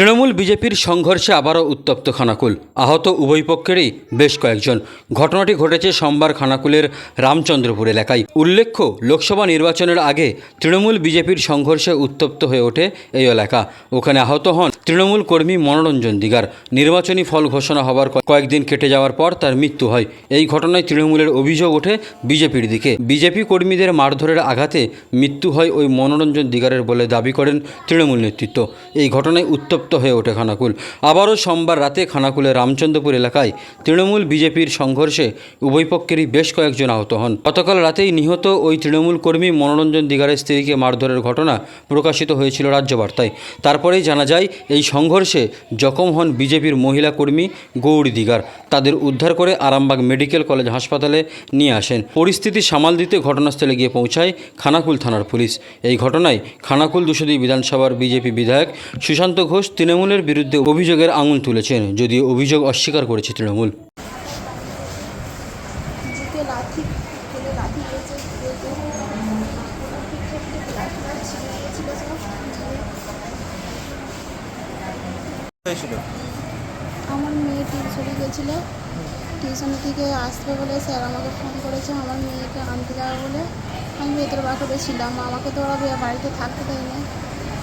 তৃণমূল বিজেপির সংঘর্ষে আবারও উত্তপ্ত খানাকুল। আহত উভয় পক্ষেরই বেশ কয়েকজন। ঘটনাটি ঘটেছে সোমবার খানাকুলের রামচন্দ্রপুর এলাকায়। উল্লেখ্য, লোকসভা নির্বাচনের আগে তৃণমূল বিজেপির সংঘর্ষে উত্তপ্ত হয়ে ওঠে এই এলাকা। ওখানে আহত হন তৃণমূল কর্মী মনোরঞ্জন দিগার। নির্বাচনী ফল ঘোষণা হবার কয়েকদিন কেটে যাওয়ার পর তার মৃত্যু হয়। এই ঘটনায় তৃণমূলের অভিযোগ ওঠে বিজেপির দিকে। বিজেপি কর্মীদের মারধরের আঘাতে মৃত্যু হয় ওই মনোরঞ্জন দিগারের বলে দাবি করেন তৃণমূল নেতৃত্ব। এই ঘটনায় উত্তপ্ত হয়ে ওঠে খানাকুল। আবারও সোমবার রাতে খানাকুলের রামচন্দ্রপুর এলাকায় তৃণমূল বিজেপির সংঘর্ষে উভয় পক্ষেরই বেশ কয়েকজন আহত হন। গতকাল রাতেই নিহত ওই তৃণমূল কর্মী মনোরঞ্জন দিগারের স্ত্রীকে মারধরের ঘটনা প্রকাশিত হয়েছিল রাজ্যবার্তায় তারপরেই জানা যায় এই সংঘর্ষে জখম হন বিজেপির মহিলা কর্মী গৌরী দিগার। তাদের উদ্ধার করে আরামবাগ মেডিকেল কলেজ হাসপাতালে নিয়ে আসেন। পরিস্থিতি সামাল দিতে ঘটনাস্থলে গিয়ে পৌঁছায় খানাকুল থানার পুলিশ। এই ঘটনায় খানাকুল দুশোদী বিধানসভার বিজেপি বিধায়ক সুশান্ত ঘোষ তৃণমূলের বিরুদ্ধে অভিযোগের আঙুল তুলেছেন, যদিও অভিযোগ অস্বীকার করেছে তৃণমূল বুকে লাথি ফেলে লাথি দিয়েছে দিয়েছে লাথি মার ছিঁড়ে গেছিল সব হয়েছিল আমার মেয়ে টিউশনে গেছিল টিউশন থেকে আসবে বলে স্যার আমাকে ফোন করেছে আমার মেয়েকে আনতে যাবে বলে আমি ভেতর বাকরে ছিলাম, আমাকে তো ওরা বাড়িতে থাকতে দেয়নি।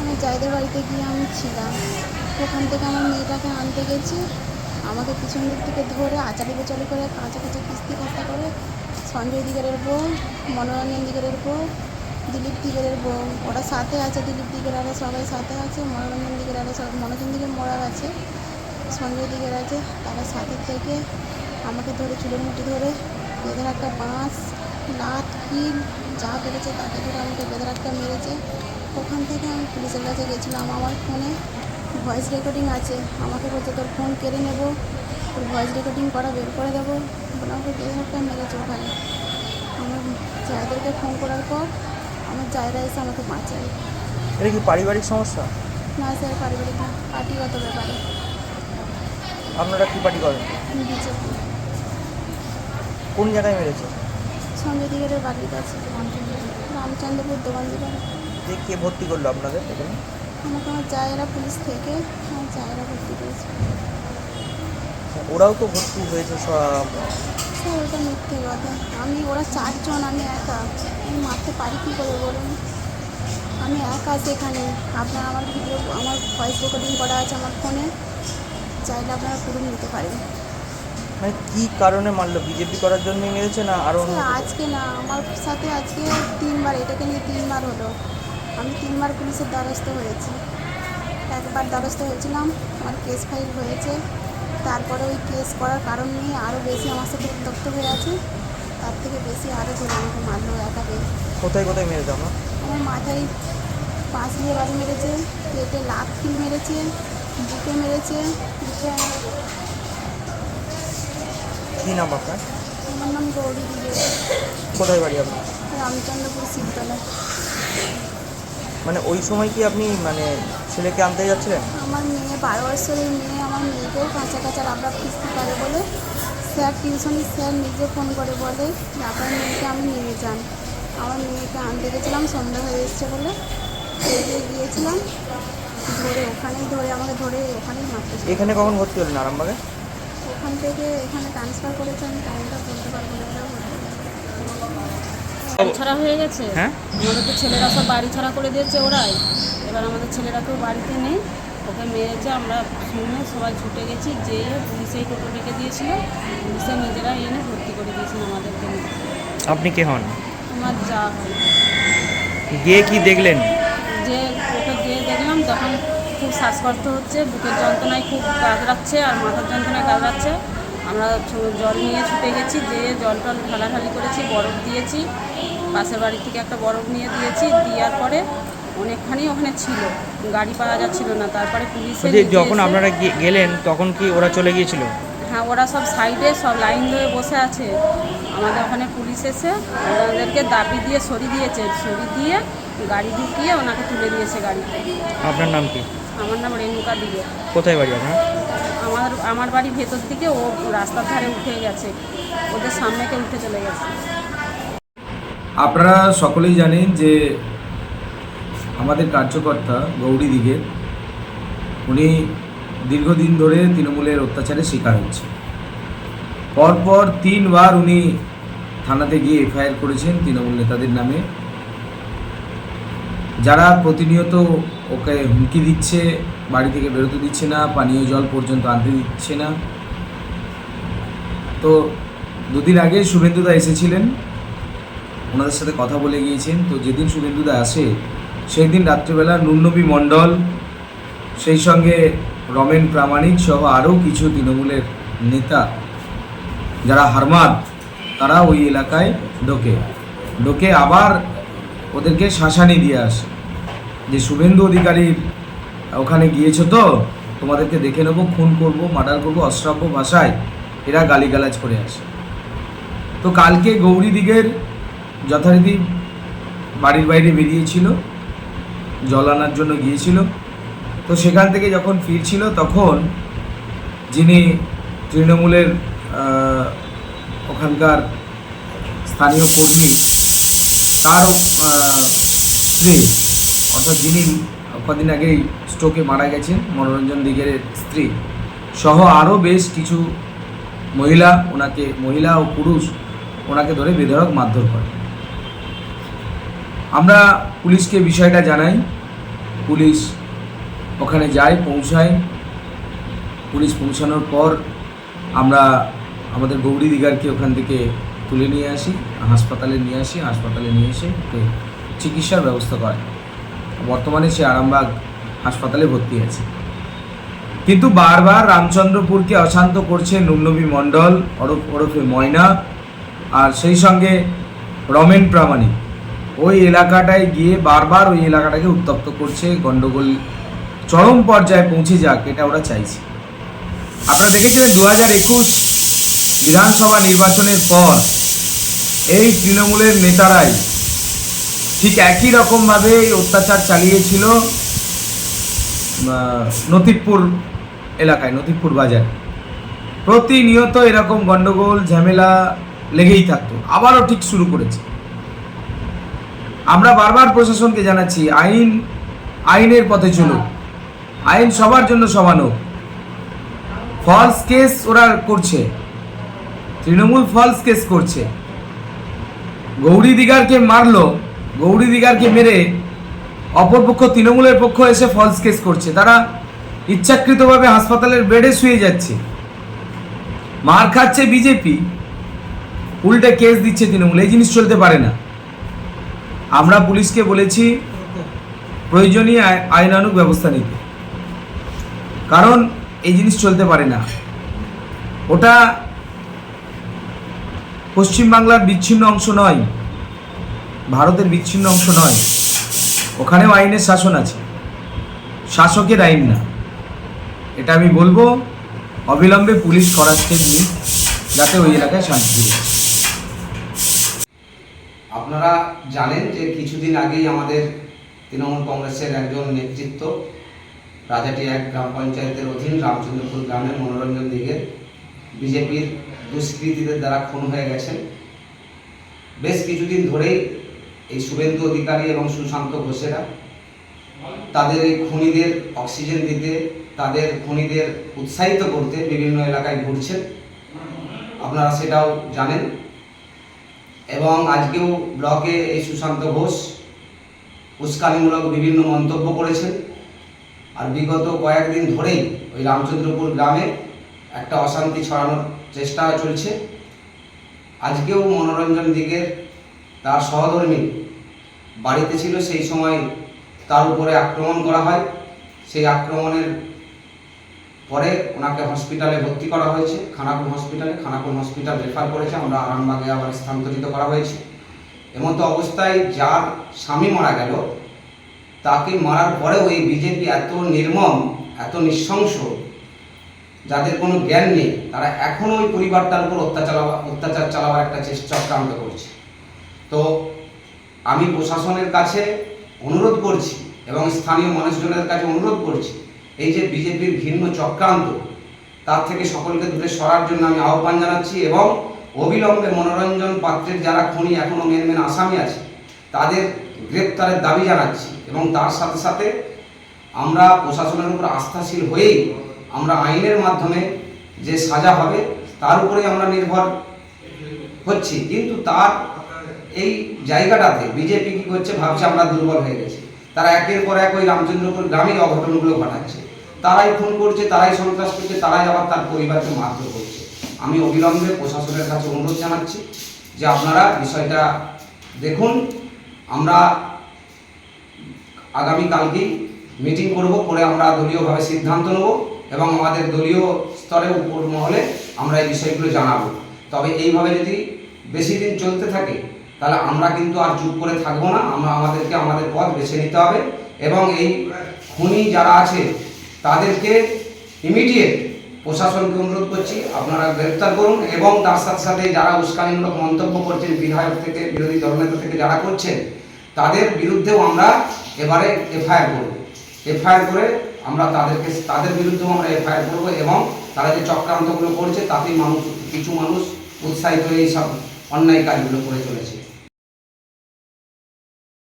আমি জায়দের বাড়িতে গিয়ে আমি ছিলাম। ওখান থেকে আমার মেয়েটাকে আনতে গেছি। আমাকে পিছন দিক থেকে ধরে আচারি বেচারি করে কাঁচা কাঁচা কিস্তি খাস্তা করে সঞ্জয় দিগারের বউ, মনোরঞ্জন দিগারের বউ, দিলীপ দিগারের বউ। ওরা সাথে আছে, দিলীপ দিগের আরও সবাই সাথে আছে, মনোরঞ্জন দিগের আরও সব, মনোরঞ্জন দিগের মরা আছে, সঞ্জয় দিকের আছে, তারা সাথে থেকে আমাকে ধরে চুলের মুঠি ধরে, বেঁধে একটা বাঁশ লাত কিল যা পেরেছে তাকে ধরে আমাকে বেঁধে একটা মেরেছে। ওখান থেকে আমি পুলিশের কাছে গেছিলাম। আমার ফোনে ভয়েস রেকর্ডিং আছে। আমাকে বলছে তোর ফোন কেড়ে নেব তোর ভয়েস রেকর্ডিং করা বের করে দেবো। বলে আমাকে বেঁধে একটা মেরেছে ওখানে। আমার জায়দেরকে ফোন করার পর আমার জায়গা এসে আমাকে বাঁচায়। এটা কি পারিবারিক সমস্যা? না স্যার পারিবারিক না, পার্টিগত ব্যাপারে। আপনারা কি পার্টি করেন? বিজেপি কোন জায়গায় মেরেছে? সঞ্জয় দিগের বাড়ির কাছে রামচন্দ্রপুর দোকান দোকান যে কে ভর্তি করল আপনাদের এখানে? আমাকে আমার জায়েরা পুলিশ থেকে আমার জায়েরা ভর্তি করেছে। ওরাও তো ভর্তি হয়েছে সব। স্যার ওটা মিথ্যে কথা। আমি ওরা চারজন আমি একা। আমি মারতে পারি কী করে বলুন? আমি একা সেখানে। আপনার আমার ভিডিও আমার ভয়েস রেকর্ডিং করা আছে আমার ফোনে চাইলে আপনারা পুরো নিতে পারেন। মানে কি কারণে মারলো? বিজেপি করার জন্যই মেরেছে না আরও আজকে না আমার সাথে আজকে তিনবার এটাকে নিয়ে তিনবার হলো। আমি তিনবার পুলিশের দ্বারস্থ হয়েছি। একবার দ্বারস্থ হয়েছিলাম আমার কেস ফাইল হয়েছে। তারপরে ওই কেস করার কারণ নিয়ে আরও বেশি আমার সাথে উত্তপ্ত হয়ে আছে। তার থেকে বেশি আরও ধরে আমাকে মারলো একাকে। কোথায় কোথায় মেরেছে আপনার আমার মাথায় পাঁচ দিয়ে বাড়ি মেরেছে পেটে লাত কিল মেরেছে বুকে মেরেছে। কী নাম আপনার? আমার নাম গৌরী কোথায় বাড়ি আপনার? রামচন্দ্রপুর শিবতলা মানে ওই সময় কি আপনি মানে ছেলেকে আনতে যাচ্ছিলেন? আমার মেয়ে বারো বছরের মেয়ে আমার মেয়েকেও কাঁচা কাঁচা রাবড়া কিস্তি পারে বলে। স্যার টিউশনের স্যার নিজে ফোন করে বলে যে আপনার মেয়েকে আমি নিয়ে যান। আমার মেয়েকে আনতে গেছিলাম সন্ধ্যা হয়ে এসছে বলে। এগিয়ে গিয়েছিলাম ধরে ওখানেই ধরে আমাকে ধরে ওখানেই মারতে এখানে কখন ভর্তি হলেন আরামবাগে? থেকে এখানে ট্রান্সফার করেছে আমি টাইমটা বলতে পারব না ছাড়া হয়ে গেছে? হ্যাঁ? আমাদের তো ছেলেরা সব বাড়ি ছাড়া করে দিয়েছে ওরাই। এবার আমাদের ছেলেরা কেউ বাড়িতে নেই। ওকে মেরেছে আমরা শুনে সবাই ছুটে গেছি যেয়ে পুলিশে টোটো ডেকে দিয়েছিল। পুলিশে নিজেরা এনে ভর্তি করে দিয়েছিল আমাদেরকে আপনি কে হন? আমার যা গিয়ে কি দেখলেন? শ্বাসকষ্ট হচ্ছে বুকের যন্ত্রণায় খুব কাজরাচ্ছে আর মাথার যন্ত্রণায় কাজরাচ্ছে আমরা জল নিয়ে ছুটে গেছি যেয়ে জল টল ঢালাঢালি করেছি বরফ দিয়েছি। পাশের বাড়ি থেকে একটা বরফ নিয়ে দিয়েছি দেওয়ার পরে অনেকখানি ওখানে ছিল। গাড়ি পাওয়া যাচ্ছিল না তারপরে পুলিশে যে যখন আপনারা গেলেন তখন কি ওরা চলে গিয়েছিল? হ্যাঁ ওরা সব সাইডে সব লাইন ধরে বসে আছে। আমাদের ওখানে পুলিশ এসে ওনাদেরকে দাবি দিয়ে সরি দিয়েছে। সরি দিয়ে গাড়ি ঢুকিয়ে ওনাকে তুলে দিয়েছে গাড়িতে। আপনার নাম কি? আমার নাম রেণুকা দিবে কোথায় বাড়ি আপনার? আমার আমার বাড়ি ভেতর দিকে ও রাস্তার ধারে উঠে গেছে। ওদের সামনেকে উঠে চলে গেছে। আপনারা সকলেই জানেন যে আমাদের কার্যকর্তা গৌরী দিঘের উনি দীর্ঘদিন ধরে তৃণমূলের অত্যাচারের শিকার হচ্ছে পরপর তিনবার উনি থানাতে গিয়ে এফআইআর করেছেন তৃণমূল নেতাদের নামে। যারা প্রতিনিয়ত ওকে হুমকি দিচ্ছে, বাড়ি থেকে বেরোতে দিচ্ছে না, পানীয় জল পর্যন্ত আনতে দিচ্ছে না। তো দুদিন আগে শুভেন্দুদা এসেছিলেন, ওনাদের সাথে কথা বলে গিয়েছেন। তো যেদিন শুভেন্দুদা আসে সেই দিন রাত্রিবেলা নুরনবী মণ্ডল, সেই সঙ্গে রমেন প্রামাণিক সহ আরও কিছু তৃণমূলের নেতা, যারা হারমাদ, তারা ওই এলাকায় ঢোকে। ঢোকে আবার ওদেরকে শাসানি দিয়ে আসে। যে শুভেন্দু অধিকারী ওখানে গিয়েছো তো? তোমাদেরকে দেখে নেব খুন করব মার্ডার করব অশ্রাব্য ভাষায় এরা গালিগালাজ করে আসে। তো কালকে গৌরী দিগের যথারীতি বাড়ির বাইরে বেরিয়েছিল জল আনার জন্য গিয়েছিল। তো সেখান থেকে যখন ফিরছিল তখন যিনি তৃণমূলের ওখানকার স্থানীয় কর্মী তার আহ, স্ত্রী অর্থাৎ যিনি কদিন আগেই স্ট্রোকে মারা গেছেন, মনোরঞ্জন দিগের স্ত্রী সহ আরও বেশ কিছু মহিলা, ওনাকে মহিলা ও পুরুষ ওনাকে ধরে বেধড়ক মারধর করে। আমরা পুলিশকে বিষয়টা জানাই। পুলিশ ওখানে যায়, পৌঁছায়। পুলিশ পৌঁছানোর পর আমরা আমাদের গৌরী দিগারকে ওখান থেকে তুলে নিয়ে আসি, হাসপাতালে নিয়ে আসি, হাসপাতালে নিয়ে এসে চিকিৎসার ব্যবস্থা করে বর্তমানে সে আরামবাগ হাসপাতালে ভর্তি আছে। কিন্তু বারবার রামচন্দ্রপুরকে অশান্ত করছে নুমনবী মণ্ডল, ওরফ, ওরফে ময়না আর সেই সঙ্গে রমেন প্রামাণিক। ওই এলাকাটায় গিয়ে বারবার ওই এলাকাটাকে উত্তপ্ত করছে গণ্ডগোল চরম পর্যায়ে পৌঁছে যাক, এটা ওরা চাইছে। আপনারা দেখেছিলেন দু হাজার একুশ বিধানসভা নির্বাচনের পর এই তৃণমূলের নেতারাই ঠিক একই রকমভাবে এই অত্যাচার চালিয়েছিল আহ, নতিবপুর এলাকায় নতিবপুর বাজার। প্রতিনিয়ত এরকম গন্ডগোল ঝামেলা লেগেই থাকতো। আবারও ঠিক শুরু করেছে। আমরা বারবার প্রশাসনকে জানাচ্ছি আইন আইনের পথে চলুক আইন সবার জন্য সমান হোক ফলস কেস ওরা করছে। তৃণমূল ফলস কেস করছে। গৌরী দিগারকে মারলো। গৌরী দিগারকে মেরে অপরপক্ষ তৃণমূলের পক্ষ এসে ফলস কেস করছে। তারা ইচ্ছাকৃতভাবে হাসপাতালের বেডে শুয়ে যাচ্ছে। মার খাচ্ছে বিজেপি। উল্টে কেস দিচ্ছে তৃণমূল। এই জিনিস চলতে পারে না। আমরা পুলিশকে বলেছি, প্রয়োজনীয় আই- আইনানুগ ব্যবস্থা নিতে। কারণ এই জিনিস চলতে পারে না। ওটা পশ্চিমবাংলার বিচ্ছিন্ন অংশ নয়। ভারতের বিচ্ছিন্ন অংশ নয়। ওখানেও আইনের শাসন আছে। শাসকের আইন না। এটা আমি বলব, অবিলম্বে পুলিশ স্টেপ নিক যাতে ওই এলাকায় শান্তি। আপনারা জানেন যে কিছুদিন আগেই আমাদের তৃণমূল কংগ্রেসের একজন নেতৃত্ব, রাজাটি এক গ্রাম পঞ্চায়েতের অধীন রামচন্দ্রপুর গ্রামের মনোরঞ্জন দিকের বিজেপির দুষ্কৃতীদের দ্বারা খুন হয়ে গেছেন। বেশ কিছুদিন ধরেই এই শুভেন্দু অধিকারী এবং সুশান্ত ঘোষেরা, তাদের এই খুনিদের অক্সিজেন দিতে, তাদের খুনিদের উৎসাহিত করতে বিভিন্ন এলাকায় ঘুরছেন। আপনারা সেটাও জানেন। এবং আজকেও ব্লকে এই সুশান্ত ঘোষ উস্কানিমূলক বিভিন্ন মন্তব্য করেছেন। আর বিগত কয়েকদিন ধরেই ওই রামচন্দ্রপুর গ্রামে একটা অশান্তি ছড়ানোর চেষ্টা চলছে। আজকেও মনোরঞ্জন দিকের তার সহধর্মী বাড়িতে ছিল, সেই সময় তার উপরে আক্রমণ করা হয়। সেই আক্রমণের পরে ওনাকে হসপিটালে ভর্তি করা হয়েছে, খানাকুল হসপিটালে। খানাকুল হসপিটাল রেফার করেছে, আমরা আরামবাগে আবার স্থানান্তরিত করা হয়েছে। এমতো অবস্থায় যার স্বামী মারা গেল, তাকে মারার পরেও এই বিজেপি এত নির্মম, এত নৃশংস, যাদের কোনো জ্ঞান নেই, তারা এখনও ওই পরিবারটার উপর অত্যাচার অত্যাচার চালাবার একটা চেষ্টা চক্রান্ত করছে। তো আমি প্রশাসনের কাছে অনুরোধ করছি এবং স্থানীয় মানুষজনের কাছে অনুরোধ করছি, এই যে বিজেপির ঘৃণ্য চক্রান্ত, তার থেকে সকলকে দূরে সরার জন্য আমি আহ্বান জানাচ্ছি এবং অবিলম্বে মনোরঞ্জন পাত্রের যারা খুনি এখনও মেন মেন আসামি আছে, তাদের গ্রেপ্তারের দাবি জানাচ্ছি এবং তার সাথে সাথে আমরা প্রশাসনের উপর আস্থাশীল হয়েই আমরা আইনের মাধ্যমে যে সাজা হবে, তার উপরেই আমরা নির্ভর হচ্ছি। কিন্তু তার এই জায়গাটাতে বিজেপি কি করছে, ভাবছে আমরা দুর্বল হয়ে গেছি। তারা একের পর এক ওই রামচন্দ্রপুর গ্রামেই অঘটনগুলো ঘটাচ্ছে। তারাই খুন করছে, তারাই সন্ত্রাস করছে, তারাই আবার তার পরিবারকে মারধর করছে। আমি অবিলম্বে প্রশাসনের কাছে অনুরোধ জানাচ্ছি যে আপনারা বিষয়টা দেখুন। আমরা আগামীকালকেই মিটিং করব, করে আমরা দলীয়ভাবে সিদ্ধান্ত নেব এবং আমাদের দলীয় স্তরে উপর মহলে আমরা এই বিষয়গুলো জানাব। তবে এইভাবে যদি বেশি দিন চলতে থাকে তাহলে আমরা কিন্তু আর চুপ করে থাকব না, আমরা আমাদেরকে আমাদের পথ বেছে নিতে হবে এবং এই খুনি যারা আছে তাদেরকে ইমিডিয়েট প্রশাসনকে অনুরোধ করছি, আপনারা গ্রেপ্তার করুন এবং তার সাথে সাথে যারা উস্কানিমূলক মন্তব্য করছেন, বিধায়ক থেকে, বিরোধী দলনেতা থেকে যারা করছেন, তাদের বিরুদ্ধেও আমরা এবারে এফআইআর করব। এফআইআর করে আমরা তাদেরকে, তাদের বিরুদ্ধেও আমরা এফআইআর করব এবং তারা যে চক্রান্তগুলো করছে, তাতেই মানুষ, কিছু মানুষ উৎসাহিত হয়ে এই সব অন্যায় কাজগুলো করে চলেছে।